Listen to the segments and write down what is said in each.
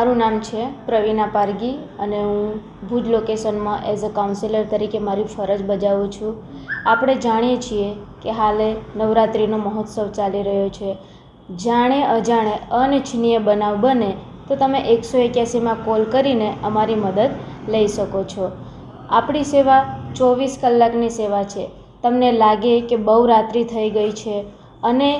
મારું નામ છે પ્રવીણા પારગી અને હું ભુજ લોકેશનમાં એઝ અ કાઉન્સિલર તરીકે મારી ફરજ બજાવું છું. આપણે જાણીએ છીએ કે હાલે નવરાત્રિનો મહોત્સવ ચાલી રહ્યો છે. જાણે અજાણે અનિચ્છનીય બનાવ બને તો તમે એકસો એક્યાસીમાં કોલ કરીને અમારી મદદ લઈ શકો છો. આપણી સેવા ચોવીસ કલાકની સેવા છે. તમને લાગે કે બહુ રાત્રિ થઈ ગઈ છે અને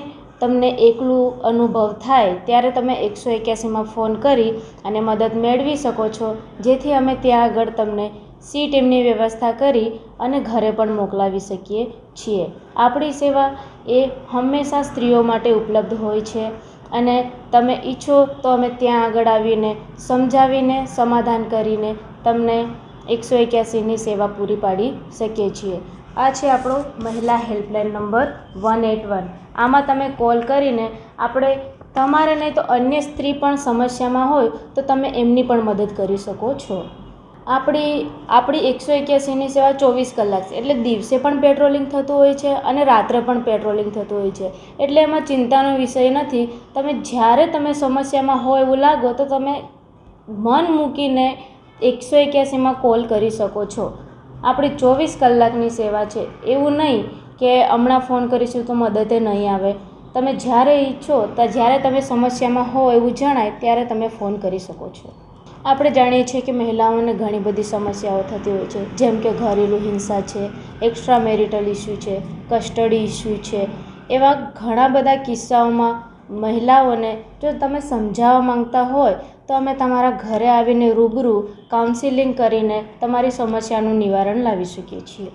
તમને એકલું અનુભવ થાય ત્યારે તમે એકસો એક્યાસીમાં ફોન કરી અને મદદ મેળવી શકો છો, જેથી અમે ત્યાં આગળ તમને સી ટીમની વ્યવસ્થા કરી અને ઘરે પણ મોકલાવી શકીએ છીએ. આપણી સેવા એ હંમેશા સ્ત્રીઓ માટે ઉપલબ્ધ હોય છે અને તમે ઈચ્છો તો અમે ત્યાં આગળ આવીને સમજાવીને, સમાધાન કરીને તમને એકસો એક્યાસીની સેવા પૂરી પાડી શકીએ છીએ. આ છે આપણો મહિલા helpline number one eight one. આમાં તમે કોલ કરીને આપણે તમારે નહીં તો અન્ય સ્ત્રી પણ સમસ્યામાં હોય તો તમે એમની પણ મદદ કરી શકો છો. આપણી આપણી એકસો એક્યાસીની સેવા ચોવીસ કલાક છે. એટલે દિવસે પણ પેટ્રોલિંગ થતું હોય છે અને રાત્રે પણ પેટ્રોલિંગ થતું હોય છે. એટલે એમાં ચિંતાનો વિષય નથી. તમે જ્યારે તમે સમસ્યામાં હોય એવું લાગો તો તમે મન મૂકીને એકસો એક્યાસીમાં કોલ કરી શકો છો. આપણી ચોવીસ કલાકની સેવા છે. એવું નહીં કે હમણાં ફોન કરીશું તો મદદે નહીં આવે. તમે જ્યારે ઈચ્છો ત્યાં જ્યારે તમે સમસ્યામાં હો એવું જણાય ત્યારે તમે ફોન કરી શકો છો. આપણે જાણીએ છીએ કે મહિલાઓને ઘણી બધી સમસ્યાઓ થતી હોય છે. જેમ કે ઘરેલું હિંસા છે એક્સ્ટ્રા મેરિટલ ઇસ્યુ છે કસ્ટડી ઇસ્યુ છે. એવા ઘણા બધા કિસ્સાઓમાં મહિલાઓને જો તમે સમજાવવા માંગતા હોય, તો અમે તમારા ઘરે આવીને રૂબરૂ કાઉન્સિલિંગ કરીને તમારી સમસ્યાનું નિવારણ લાવી શકીએ છીએ.